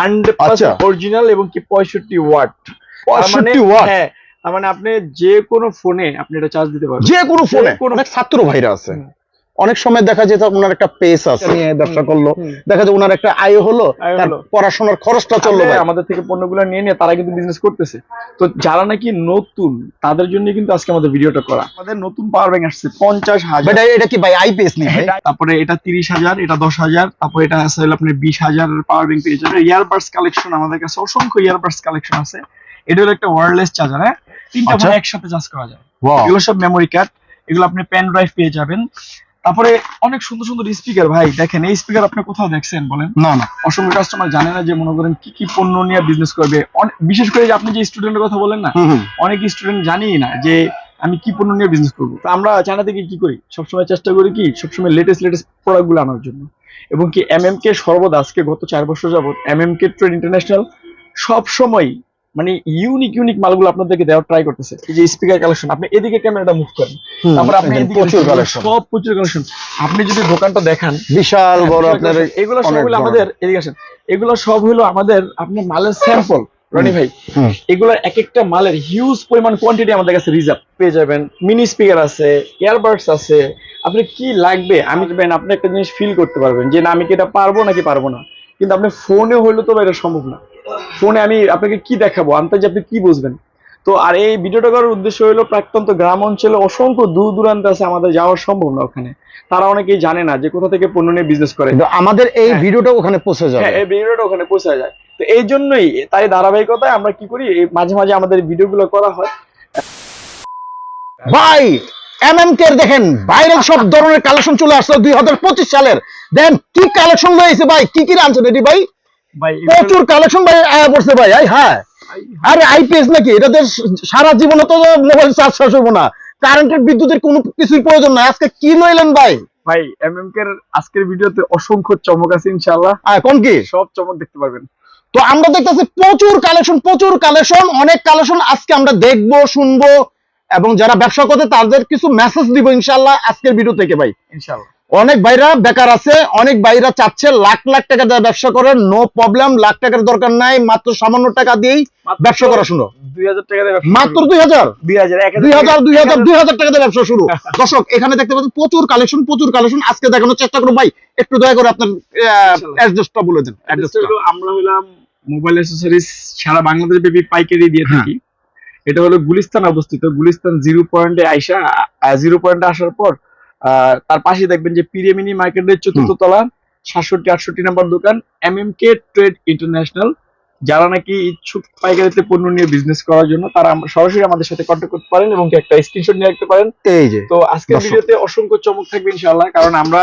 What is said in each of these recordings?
Hundred percent original এবং কি পঁয়ষট্টি ওয়াট পঁয়ষট্টি ওয়াট হ্যাঁ তার মানে আপনি যে কোনো ফোনে আপনি এটা চার্জ দিতে পারবেন। যে কোনো ফোনে অনেক ছাত্র ভাইরা আছে। অনেক সময় দেখা যেত ওনার একটা পেস আছে। নিয়ে ব্যবসা করল। দেখা যায় ওনার একটা আয় হলো পড়াশোনার খরচটা চলল ভাই। আমাদের থেকে পণ্যগুলো নিয়ে নিয়ে তারা কিন্তু বিজনেস করতেছে। তো যারা নাকি নতুন তাদের জন্য কিন্তু আজকে আমাদের ভিডিওটা করা। আমাদের নতুন পাওয়ার ব্যাংক আসছে পঞ্চাশ হাজার। ভাই এটা কি ভাই আইপিএস নি ভাই? তারপরে এটা তিরিশ হাজার এটা দশ হাজার তারপরে এটা আছে হলো আপনার বিশ হাজার পাওয়ার ব্যাংক পেয়ে যাবে ইয়ারবাডস কালেকশন আমাদের কাছে অসংখ্য ইয়ারবাডস কালেকশন আছে। এটা হলো একটা ওয়্যারলেস চার্জার হ্যাঁ? তিনটা আচ্ছা। ফোন একসাথে চার্জ করা যায়. এগুলো সব মেমোরি কার্ড এগুলো আপনি পেন ড্রাইভ পেয়ে যাবেন। তারপরে অনেক সুন্দর সুন্দর স্পিকার ভাই দেখেন এই স্পিকার আপনি কোথাও দেখছেন বলেন? না না। অসংখ্য কাস্টমার জানে না যে মনে করেন কি কি পণ্য নিয়ে বিজনেস করবে। বিশেষ করে যে আপনি যে স্টুডেন্টের কথা বলেন না অনেক স্টুডেন্ট জানিই না যে আমি কি পণ্য নিয়ে বিজনেস করব। তো আমরা চায়না থেকে কি করি? সবসময় চেষ্টা করি কি সবসময় লেটেস্ট লেটেস্ট প্রোডাক্টগুলো আনার জন্য। এবং কি এম এম কে সর্বদা আজকে গত চার বছর যাবত M M K trade international সব সময় মানে ইউনিক ইউনিক মালগুলো আপনাদেরকে দেওয়ার ট্রাই করতেছে। এই যে স্পিকার কালেকশন আপনি এদিকে ক্যামেরাটা মুভ করেন। তারপর আপনি প্রচুর কালেকশন সব প্রচুর কালেকশন আপনি যদি দোকানটা দেখান বিশাল বড় আপনার এগুলো সব হলো আমাদের এদিকে আসেন। এগুলো সব হলো আমাদের আপনার মালের স্যাম্পল রনি ভাই হুম। এগুলোর এক একটা মালের হিউজ পরিমাণ কোয়ান্টিটি আমাদের কাছে রিজার্ভ পেয়ে যাবেন। মিনি স্পিকার আছে ইয়ারবাডস আছে। আপনি কি লাগবে? আমি দেবেন আপনি একটা জিনিস ফিল করতে পারবেন যে না আমি কি এটা পারব নাকি পারব না। কিন্তু আপনি ফোনে হইলে তো এটা সম্ভব না। ফোনে আমি আপনাকে কি দেখাবো? আনতে যে আপনি কি বুঝবেন? তো আর এই ভিডিওটা করার উদ্দেশ্য হলো প্রত্যন্ত গ্রাম অঞ্চলে অসংখ্য দূর দূরান্তে আছে আমাদের যাওয়া সম্ভব না ওখানে। তারা অনেকেই জানে না যে কোথা থেকে পণ্য নিয়ে বিজনেস করে। আমাদের এই হ্যাঁ। ভিডিওটা ওখানে পৌঁছে যাবে। হ্যাঁ এই ভিডিওটা ওখানে পৌঁছে যায়। তো এই জন্যই তাই ধারাবাহিকতায় আমরা কি করি মাঝে মাঝে আমাদের ভিডিওগুলো করা হয়। ভাই এমএম কে দেখেন ভাইরাল সব ধরনের কালেকশন চলে আসলো দুই হাজার পঁচিশ সালের। দেন কি কালেকশন রয়েছে ভাই? কি কি আনছেন এটি ভাই ভাই? প্রচুর কালেকশন ভাই আয়া পড়ছে ভাই আই হ্যাঁ। আরে আইপিএস নাকি? এটাতে সারা জীবনে তো মোবাইল চার্জ শেষ হব না। কারেন্টের বিদ্যুতের কোনো কিছুর প্রয়োজন নাই। আজকে কি লইলেন ভাই? ভাই এমএম কে আজকের ভিডিওতে অসংখ্য চমক আছে ইনশাআল্লাহ। কোন কি? সব চমক দেখতে পারবেন। তো আমরা দেখতেছি প্রচুর কালেকশন প্রচুর কালেকশন অনেক কালেকশন আজকে আমরা দেখব শুনব এবং যারা ব্যবসা করতে তাদের কিছু মেসেজ দিব ইনশাল্লাহ আজকের ভিডিও থেকে ভাই। ইনশাআল্লাহ। অনেক ভাইরা বেকার আছে অনেক ভাইরা চাচ্ছে লাখ লাখ টাকা দিয়ে ব্যবসা করেন নো প্রবলেম লাখ টাকার দরকার নাই মাত্র সামান্য টাকা দিয়েই ব্যবসা করা শুনো দুই হাজার টাকা দিয়ে ব্যবসা মাত্র দুই হাজার? দুই হাজার দুই হাজার দুই হাজার টাকা দিয়ে ব্যবসা শুরু। দর্শক এখানে দেখতে পাচ্ছেন প্রচুর কালেকশন প্রচুর কালেকশন আজকে দেখানোর চেষ্টা ভাই একটু দয়া করে আপনার অ্যাড্রেসটা বলে দেন আমরা হলাম মোবাইল অ্যাক্সেসরিজ সারা বাংলাদেশ ব্যাপী পাইকারি দিয়ে হ্যাঁ। থাকি এটা হলো গুলিস্তান অবস্থিত গুলিস্তান জিরো পয়েন্টে আইসা জিরো পয়েন্টে আসার পর তার পাশে দেখবেন যে পিরিয়ামিনি মার্কেটের চতুর্থ তলা সাতষট্টি আটষট্টি নাম্বার দোকান M M K trade international যারা নাকি ইচ্ছুক পাইকারিতে পণ্য নিয়ে বিজনেস করার জন্য তারা সরাসরি আমাদের সাথে কন্ট্যাক্ট করতে পারেন এবং একটা স্ক্রিনশট নিয়ে রাখতে পারেন। এই যে তো আজকের। ভিডিওতে অসংখ্য চমক থাকবে ইনশাআল্লাহ কারণ আমরা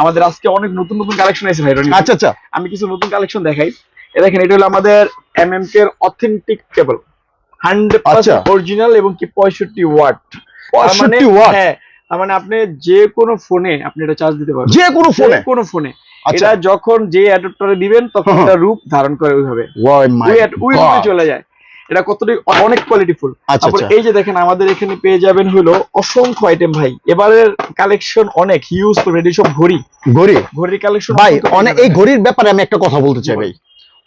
আমাদের আজকে অনেক নতুন নতুন কালেকশন আছে ভাই আচ্ছা আচ্ছা। আমি কিছু নতুন কালেকশন দেখাই। এ দেখেন এটা হলো আমাদের M M K authentic cable hundred. Original এবং কি পঁয়ষট্টি ওয়াট পঁয়ষট্টি ওয়াট হ্যাঁ তার মানে আপনি যে কোনো ফোনে আপনি এটা চার্জ দিতে পারবেন। যে কোনো ফোনে কোনো ফোনে আচ্ছা। এটা যখন যে অ্যাডাপ্টারে দিবেন তখন হুম। এটা রূপ ধারণ করে ওইভাবে। ওই রূপে চলে যায়। এটা কতটি অনেক কোয়ালিটিফুল আচ্ছা তারপর আচ্ছা। এই যে দেখেন আমাদের এখানে পেয়ে যাবেন হলো অসংখ্য আইটেম ভাই। এবারের কালেকশন অনেক হিউজ করবে সব ঘড়ি। ঘড়ি? ঘড়ির কালেকশন ভাই অনেক এই ঘড়ির ব্যাপারে আমি একটা কথা বলতে চাই ভাই।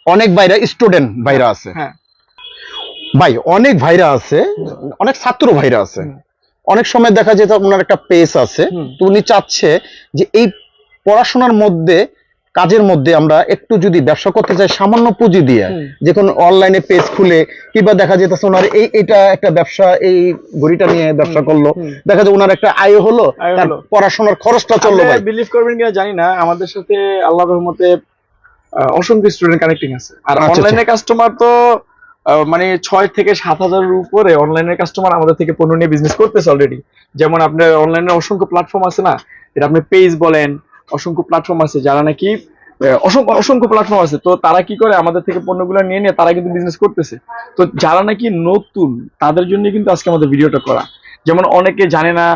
অনেক ভাইরা স্টুডেন্ট ভাইরা আছে। হ্যাঁ। ভাই অনেক ভাইরা আছে অনেক ছাত্র ভাইরা আছে। অনেক সময় দেখা যেত ওনার একটা পেস আছে। তো উনি চাচ্ছে যে এই পড়াশোনার মধ্যে কাজের মধ্যে আমরা একটু যদি ব্যবসা করতে চাই সামান্য পুঁজি দিয়ে যে কোনো অনলাইনে পেজ খুলে কিংবা দেখা যেতেছে ওনার এই এটা একটা ব্যবসা এই ঘড়িটা নিয়ে ব্যবসা করল। দেখা যায় ওনার একটা আয় হলো পড়াশোনার খরচটা চলল ভাই। বিলিভ করবেন কিনা জানি না আমাদের সাথে আল্লাহ রহমতে অসংখ্য স্টুডেন্ট কানেক্টিং আছে। আর আচ্ছা, অনলাইনে কাস্টমার তো আহ, মানে ছয় থেকে সাত হাজারের উপরে অনলাইনের কাস্টমার আমাদের থেকে পণ্য নিয়ে বিজনেস করতেছে অলরেডি যেমন আপনার অনলাইনে অসংখ্য প্ল্যাটফর্ম আছে না? এটা আপনি পেজ বলেন, অসংখ্য প্ল্যাটফর্ম আছে। যারা নাকি অসংখ্য অসংখ্য প্ল্যাটফর্ম আছে। তো তারা কি করে আমাদের থেকে পণ্যগুলো নিয়ে নিয়ে তারা কিন্তু বিজনেস করতেছে। তো যারা নাকি নতুন, তাদের জন্য কিন্তু আজকে আমাদের ভিডিওটা করা। যেমন অনেকে জানে না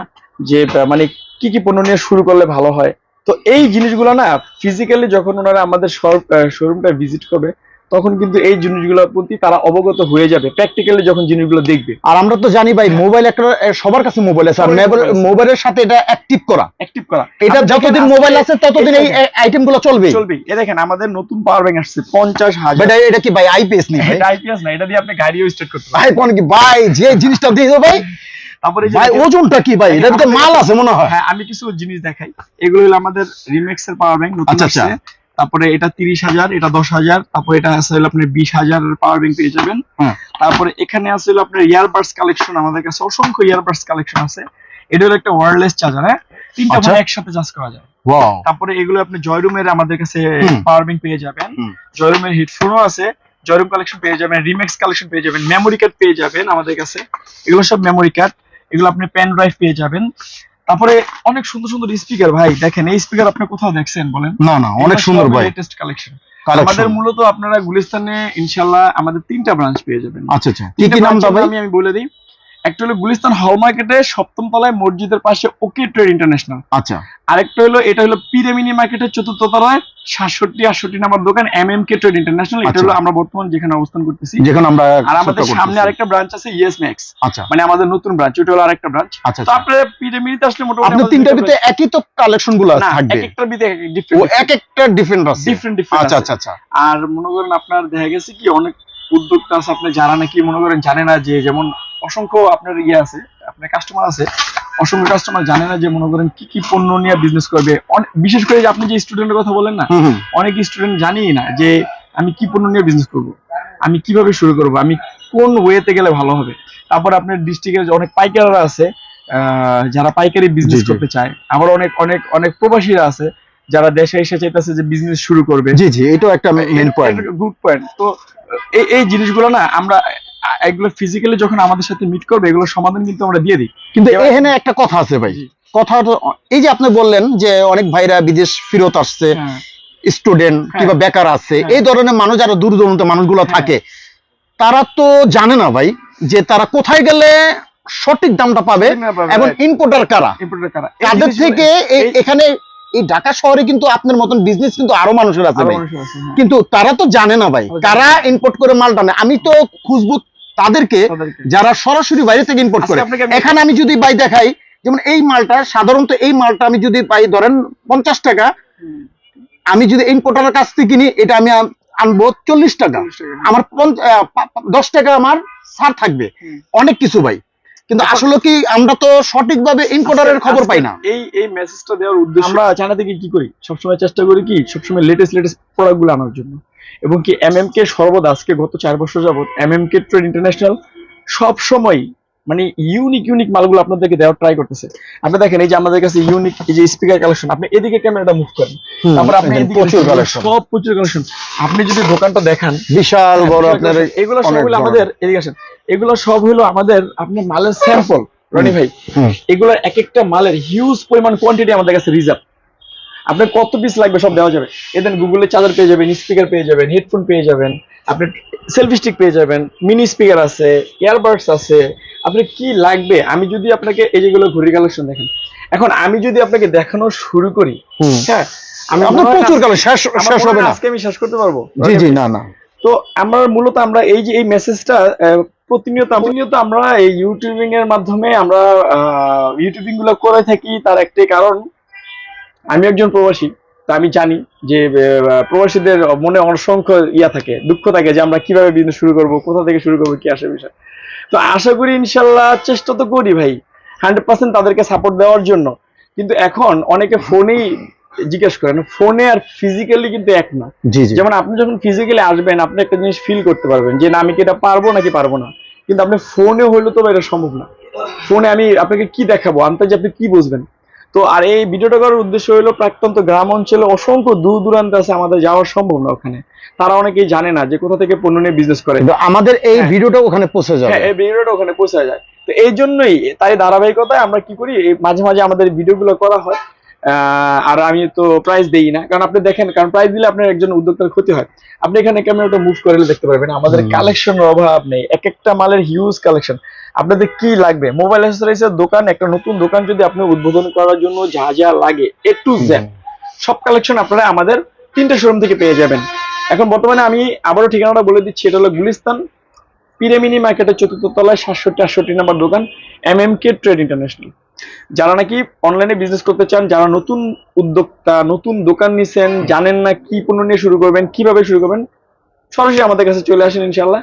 যে মানে কি কি পণ্য নিয়ে শুরু করলে ভালো হয়। তো এই জিনিসগুলো না ফিজিক্যালি যখন ওনারা আমাদের শোরুমটা ভিজিট করবে তখন কিন্তু এই জিনিসগুলোর প্রতি তারা অবগত হয়ে যাবে প্র্যাকটিক্যালি যখন জিনিসগুলো দেখবে। আর আমরা তো জানি ভাই মোবাইল একটা সবার কাছে মোবাইল আছে। আর। মোবাইলের সাথে এটা অ্যাক্টিভ করা। অ্যাক্টিভ করা। এটা যতদিন মোবাইল আছে ততদিন এই এই আইটেমগুলো চলবে চলবে এ দেখেন আমাদের নতুন পাওয়ার ব্যাংক আসছে পঞ্চাশ হাজার। বাট এটা কি ভাই আইপিএস নেই এটা আইপিএস না এটা দিয়ে আপনি গাড়িও স্টার্ট করতে পারেন। ভাই কোন কি ভাই যে জিনিসটা দিয়েছ ভাই তারপরে ভাই ওজনটা কি ভাই? এটা তো মাল আছে মনে হয়। হ্যাঁ আমি কিছু জিনিস দেখাই। এগুলো হলো আমাদের রিমেক্স এর পাওয়ার ব্যাংক নতুন আচ্ছা, আচ্ছা। আসছে। তারপরে এটা তিরিশ হাজার এটা দশ হাজার তারপরে এটা আছে আপনি বিশ হাজার পাওয়ার ব্যাংক পেয়ে যাবেন। তারপরে এখানে আছে আপনার ইয়ারবাডস কালেকশন আমাদের কাছে অসংখ্য ইয়ারবাডস কালেকশন আছে। এটা হলো একটা ওয়্যারলেস চার্জার হ্যাঁ? তিনটা আচ্ছা। ফোন একসাথে চার্জ করা যায়। তারপরে এগুলো আপনি জয়রুমের আমাদের কাছে পাওয়ার ব্যাংক পেয়ে যাবেন। জয়রুমের হেডফোনও আছে। জয়রুম কালেকশন পেয়ে যাবেন রিমেক্স কালেকশন পেয়ে যাবেন মেমোরি কার্ড পেয়ে যাবেন আমাদের কাছে। এগুলো সব মেমোরি কার্ড এগুলো আপনি পেন ড্রাইভ পেয়ে যাবেন। তারপরে অনেক সুন্দর সুন্দর স্পিকার ভাই দেখেন এই স্পিকার আপনি কোথাও দেখছেন বলেন? না না অনেক সুন্দর ভাই। লেটেস্ট কালেকশন আমাদের মূলত আপনারা গুলিস্তানে ইনশাআল্লাহ আমাদের তিনটা ব্রাঞ্চ পেয়ে যাবেন। আচ্ছা আচ্ছা। কি কি নাম branch আমি আমি বলে দিই। একটা হলো গুলিস্তান হল মার্কেটে সপ্তম তলায় মসজিদের পাশে ওকে ট্রেড ইন্টারন্যাশনাল। আচ্ছা। আরেকটা হলো এটা হলো পিরেমিনি মার্কেটের চতুর্থ তলায় সাতষট্টি আটষট্টি নাম্বার দোকান M M K trade international এটা আচ্ছা। হলো আমরা বর্তমান যেখানে অবস্থান করতেছি। যেখানে আমরা আর আমাদের সামনে আরেকটা ব্রাঞ্চ আছে ইয়েস ম্যাক্স আচ্ছা। মানে আমাদের নতুন ব্রাঞ্চ ওটা হলো আরেকটা ব্রাঞ্চ আচ্ছা তো আচ্ছা। আপনারা পিরেমিনিতে আসলে মোটামুটি আপনি আমাদের তিনটার ভিতরে একই তো কালেকশনগুলো থাকবে। এক একটার ভিতরে ডিফারেন্ট এক একটা ডিফারেন্ট আছে। ডিফারেন্ট ডিফারেন্ট আচ্ছা আচ্ছা আচ্ছা। আর মনে করেন আপনার দেখা গেছে কি অনেক উদ্যোক্তা আছে আপনি যারা নাকি মনে করেন জানে না যে যেমন অসংখ্য আপনার ইয়ে আছে আপনার কাস্টমার আছে। অসংখ্য কাস্টমার জানে না যে মনে করেন কি কি পণ্য নিয়ে বিজনেস করবে। বিশেষ করে যে আপনি যে স্টুডেন্টের কথা বলেন না অনেক স্টুডেন্ট জানিই না যে আমি কি পণ্য নিয়ে বিজনেস করব আমি কীভাবে শুরু করব আমি কোন ওয়েতে গেলে ভালো হবে। তারপর আপনার ডিস্ট্রিক্টের অনেক পাইকাররা আছে আহ, যারা পাইকারি বিজনেস। করতে চায় আবার অনেক অনেক অনেক প্রবাসীরা আছে যারা দেশে এসে চাইতেছে যে বিজনেস শুরু করবে। জি জি এটাও একটা মেন পয়েন্ট গুড পয়েন্ট তো এই এই জিনিসগুলো না আমরা এগুলো ফিজিক্যালি যখন আমাদের সাথে মিট করবে এগুলো সমাধান কিন্তু আমরা দিয়ে দিই। কিন্তু এখানে একটা কথা আছে ভাই। কথা এই যে আপনি বললেন যে অনেক ভাইরা বিদেশ ফেরত আসছে হ্যাঁ, স্টুডেন্ট হ্যাঁ। কিংবা বেকার আছে হ্যাঁ। এই ধরনের মানুষ যারা দূর দূরান্ত মানুষগুলো হ্যাঁ। থাকে তারা তো জানে না ভাই যে তারা কোথায় গেলে সঠিক দামটা পাবে এবং. ইম্পোর্টার কারা? তাদের থেকে এখানে এই ঢাকা শহরে কিন্তু আপনার মতন বিজনেস কিন্তু আরও মানুষের আছে ভাই। হ্যাঁ, কিন্তু তারা তো জানে না ভাই। কারা ইম্পোর্ট করে মালটা নেয় আমি তো খুঁজবো তাদেরকে। যারা সরাসরি বাইরে থেকে ইম্পোর্ট করে। এখানে আমি যদি বাই দেখাই যেমন এই মালটা সাধারণত এই মালটা আমি যদি পাই ধরেন পঞ্চাশ টাকা আমি যদি ইম্পোর্টারের কাছ থেকে কিনি এটা আমি আনব চল্লিশ টাকা। 40 টাকা। আমার দশ টাকা আমার ছাড় থাকবে। অনেক কিছু ভাই। কিন্তু আসলে কি আমরা তো সঠিকভাবে ইম্পোর্টারের আজকে- খবর পাই না? এই এই মেসেজটা দেওয়ার উদ্দেশ্য আমরা চায়না থেকে কি করি? সবসময় চেষ্টা করি কি সবসময় লেটেস্ট লেটেস্ট প্রোডাক্টগুলো আনার জন্য। এবং কি এমএমকে সর্বদা আজকে গত চার বছর যাবত এমএমকে ট্রেড ইন্টারন্যাশনাল সব সময় মানে ইউনিক ইউনিক মালগুলো আপনাদেরকে দেওয়ার ট্রাই করতেছে। আপনি দেখেন এই যে আমাদের কাছে ইউনিক এই যে স্পিকার কালেকশন আপনি এদিকে ক্যামেরাটা মুভ করেন। তারপর আপনি প্রচুর কালেকশন সব প্রচুর কালেকশন আপনি যদি দোকানটা দেখান বিশাল বড় হ্যাঁ, আপনার এগুলো সব হলো আমাদের এদিকে আসেন। এগুলো সব হলো আমাদের আপনার মালের স্যাম্পল রনি ভাই? এগুলো এক একটা মালের হিউজ পরিমাণ কোয়ান্টিটি আমাদের কাছে রিজার্ভ আপনার কত পিস লাগবে সব দেওয়া যাবে। এদের গুগলে চার্জার পেয়ে যাবেন স্পিকার পেয়ে যাবেন হেডফোন পেয়ে যাবেন। আপনি সেলফি স্টিক পেয়ে যাবেন মিনি স্পিকার আছে ইয়ারবাডস আছে। আপনার কি লাগবে? আমি যদি আপনাকে এই যেগুলো ঘড়ি কালেকশন দেখেন এখন আমি যদি আপনাকে দেখানো শুরু করি হ্যাঁ আমি প্রচুর শেষ শেষ হবে না। আজকে আমি শেষ করতে পারব? জি জি না না। তো আমরা মূলত আমরা এই যে এই মেসেজটা প্রতিনিয়ত প্রতিনিয়ত আমরা এই ইউটিউবিং এর মাধ্যমে আমরা ইউটিউবিংগুলো করে থাকি। তার একটাই কারণ আমি একজন প্রবাসী। তা আমি জানি যে প্রবাসীদের মনে অসংখ্য ইয়া থাকে দুঃখ থাকে যে আমরা কীভাবে বিজনেস শুরু করব কোথা থেকে শুরু করব কি আসে বিষয়। তো আশা করি ইনশাল্লাহ চেষ্টা তো করি ভাই হান্ড্রেড পার্সেন্ট তাদেরকে সাপোর্ট দেওয়ার জন্য। কিন্তু এখন অনেকে ফোনেই জিজ্ঞেস করেন ফোনে আর ফিজিক্যালি কিন্তু এক না। যেমন আপনি যখন ফিজিক্যালি আসবেন আপনি একটা জিনিস ফিল করতে পারবেন যে না আমি কি এটা পারব নাকি পারব না। কিন্তু আপনি ফোনে হইলে তো এটা সম্ভব না। ফোনে আমি আপনাকে কি দেখাবো আন্তাজে আপনি কি বুঝবেন? তো আর এই ভিডিওটা করার উদ্দেশ্য হলো প্রত্যন্ত গ্রাম অঞ্চলে অসংখ্য দূর দূরান্ত আছে আমাদের যাওয়া সম্ভব না ওখানে। তারা অনেকেই জানে না যে কোথা থেকে পণ্য নিয়ে বিজনেস করে। আমাদের এই হ্যাঁ। ভিডিওটা ওখানে পৌঁছে যায় হ্যাঁ এই ভিডিওটা ওখানে পৌঁছে যায়। তো এই জন্যই তাই ধারাবাহিকতায় আমরা কি করি মাঝে মাঝে আমাদের ভিডিওগুলো করা হয়। আহ, আর আমি তো প্রাইস দেই না কারণ আপনি দেখেন কারণ প্রাইস দিলে আপনার একজন উদ্যোক্তার ক্ষতি হয়। আপনি এখানে ক্যামেরাটা মুভ করে দেখতে পারবেন আমাদের। কালেকশনের অভাব নেই। এক একটা মালের হিউজ কালেকশন আপনাদের কি লাগবে? মোবাইল অ্যাক্সেসরিজের দোকান একটা নতুন দোকান যদি আপনি উদ্বোধন করার জন্য যা যা লাগে এ টু জেড সব কালেকশন আপনারা আমাদের তিনটে শোরুম থেকে পেয়ে যাবেন। এখন বর্তমানে আমি আবারও ঠিকানাটা বলে দিচ্ছি এটা হলো গুলিস্তান পিরেমিনি মার্কেটের চতুর্থ তলায় সাতষট্টি আটষট্টি নাম্বার দোকান M M K trade international যারা নাকি অনলাইনে বিজনেস করতে চান যারা নতুন উদ্যোক্তা নতুন দোকান নিছেন জানেন না কি পণ্য নিয়ে শুরু করবেন কীভাবে শুরু করবেন সরাসরি আমাদের কাছে চলে আসেন ইনশাল্লাহ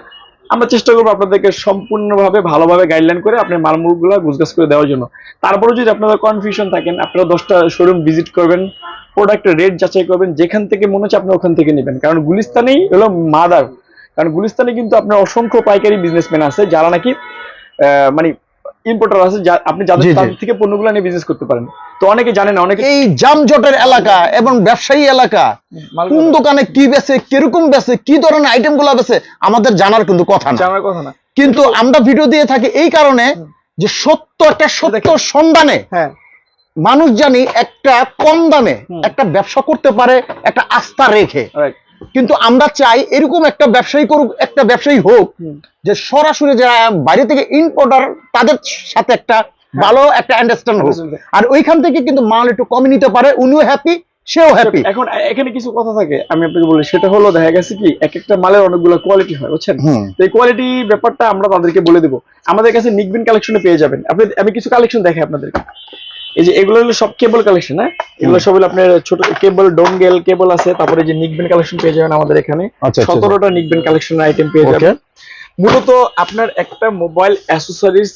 আমরা চেষ্টা করব আপনাদেরকে সম্পূর্ণভাবে ভালোভাবে গাইডলাইন করে আপনার মালমুলগুলো গুজগাছ করে দেওয়ার জন্য। তারপরে যদি আপনাদের কনফিউশন থাকেন, আপনারা দশটা শোরুম ভিজিট করবেন প্রোডাক্টের রেট যাচাই করবেন, যেখান থেকে মনে হচ্ছে আপনি ওখান থেকে নেবেন। কারণ গুলিস্তানেই হলো মাদার। কারণ গুলিস্তানে কিন্তু আপনার অসংখ্য পাইকারি বিজনেসম্যান আছে, যারা নাকি মানে ইম্পোর্টার আছে আপনি যাদের। তাদের থেকে পণ্যগুলো নিয়ে বিজনেস করতে পারেন। তো অনেকে জানে না অনেকে এই জামজটের এলাকা এবং ব্যবসায়ী এলাকা কোন দোকানে কি বেচে কীরকম বেচে কি ধরনের আইটেমগুলা বেচে আমাদের জানার কিন্তু কথা না। জানার কথা না। কিন্তু আমরা ভিডিও দিয়ে থাকি এই কারণে যে সত্য একটা সত্য সন্ধানে হ্যাঁ। মানুষ জানি একটা কম দামে একটা ব্যবসা করতে পারে একটা আস্থা রেখে। কিন্তু আমরা চাই এরকম একটা ব্যবসায়ী করুক একটা ব্যবসায়ী হোক যে সরাসরি যারা বাইরে থেকে ইম্পোর্টার তাদের সাথে একটা ভালো একটা আন্ডারস্ট্যান্ড হোক। আর ওইখান থেকে কিন্তু মাল একটু কমে নিতে পারে উনিও হ্যাপি সেও হ্যাপি এখন এখানে কিছু কথা থাকে আমি আপনাকে বলি সেটা হলো দেখা গেছে কি এক একটা মালের অনেকগুলো কোয়ালিটি হয় বুঝছেন? তো এই কোয়ালিটি ব্যাপারটা আমরা তাদেরকে বলে দেবো। আমাদের কাছে নিকবিন কালেকশনে পেয়ে যাবেন। আপনি আমি কিছু কালেকশন দেখাই আপনাদেরকে। এই যে এগুলো হলো সব কেবল কালেকশন হ্যাঁ? এগুলো সব হলো আপনার ছোট কেবল ডোঙ্গেল কেবল আছে তারপরে যে নিকবিন কালেকশন পেয়ে যাবেন আমাদের এখানে। আচ্ছা, আচ্ছা। সতেরোটা নিকবিন কালেকশন আইটেম পেয়ে যাবেন। মূলত আপনার একটা মোবাইল অ্যাসেসরিজ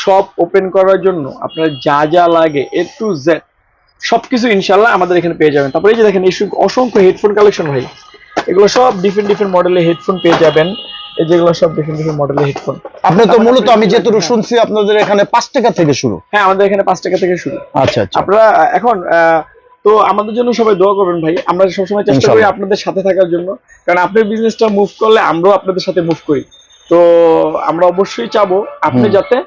শপ ওপেন করার জন্য আপনার যা যা লাগে এ টু জেড সবকিছু ইনশাল্লাহ আমাদের এখানে পেয়ে যাবেন। তারপরে এই যে দেখেন এই অসংখ্য হেডফোন কালেকশন ভাই। এগুলো সব ডিফারেন্ট ডিফারেন্ট মডেলের হেডফোন পেয়ে যাবেন। এই যেগুলো সব ডিফারেন্ট ডিফারেন্ট মডেলের হেডফোন আপনি তো মূলত আমি যেটুকু শুনছি আপনাদের এখানে পাঁচ টাকা থেকে শুরু। হ্যাঁ আমাদের এখানে পাঁচ টাকা থেকে শুরু। আচ্ছা আচ্ছা। আপনারা এখন তো আমাদের জন্য সবাই দোয়া করবেন ভাই। আমরা সবসময় চেষ্টা করি আপনাদের সাথে থাকার জন্য। কারণ আপনার বিজনেসটা মুভ করলে আমরাও আপনাদের সাথে মুভ করি। তো আমরা অবশ্যই চাবো আপনি যাতে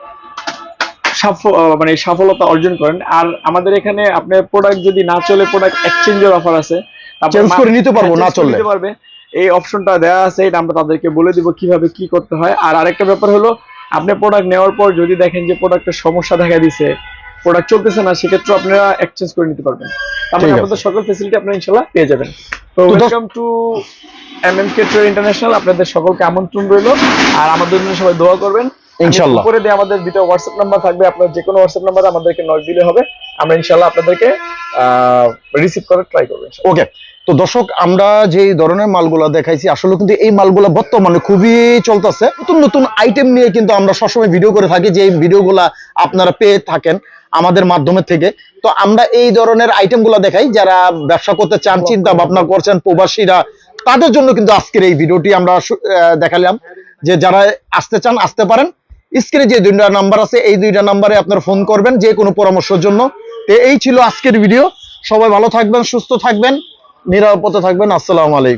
মানে সফলতা অর্জন করেন। আর আমাদের এখানে আপনার প্রোডাক্ট যদি না চলে প্রোডাক্ট এক্সচেঞ্জের অফার আছে। মা- করে নিতে পারব, হ্যাঁ, না চললে। নিতে পারবে। এই অপশনটা দেওয়া আছে এটা আমরা তাদেরকে বলে দিব কীভাবে কি করতে হয়। আর আরেকটা ব্যাপার হলো আপনি প্রোডাক্ট নেওয়ার পর যদি দেখেন যে প্রোডাক্টের সমস্যা দেখা দিছে প্রোডাক্ট চলতেছে না সেক্ষেত্রে আপনারা এক্সচেঞ্জ করে নিতে পারবেন। তারপরে ঠিক আপনাদের সকল ফেসিলিটি আপনারা ইনশাল্লাহ পেয়ে যাবেন। তো welcome to M M K trade international আপনাদের সকলকে আমন্ত্রণ রইল। আর আমাদের জন্য সবাই দোয়া করবেন। আমি ইনশাল্লাহ। উপরে দিয়ে আমাদের দুটো হোয়াটসঅ্যাপ নাম্বার থাকবে আপনার যে কোনো হোয়াটসঅ্যাপ নাম্বারে আমাদেরকে নক দিলে হবে। আমরা ইনশাল্লাহ আপনাদেরকে রিসিভ করার ট্রাই করব। ওকে তো দর্শক, আমরা যে ধরনের মালগুলা দেখাইছি, আসলে কিন্তু এই মালগুলা বর্তমানে খুবই চলতেছে। নতুন নতুন আইটেম নিয়ে কিন্তু আমরা সবসময় ভিডিও করে থাকি যে ভিডিওগুলা আপনারা পেয়ে থাকেন আমাদের মাধ্যমে থেকে। তো আমরা এই ধরনের আইটেমগুলো দেখাই, যারা ব্যবসা করতে চান চিন্তা ভাবনা করছেন, প্রবাসীরা, তাদের জন্য কিন্তু আজকের এই ভিডিওটি আমরা দেখালাম। যে যারা আসতে চান, আসতে পারেন। স্ক্রিনে যে দুইটা নাম্বার আছে, এই দুইটা নাম্বারে আপনারা ফোন করবেন যে কোনো পরামর্শের জন্য। তো এই ছিল আজকের ভিডিও সবাই ভালো থাকবেন, সুস্থ থাকবেন। নিরাপদে থাকবেন আসসালামু আলাইকুম।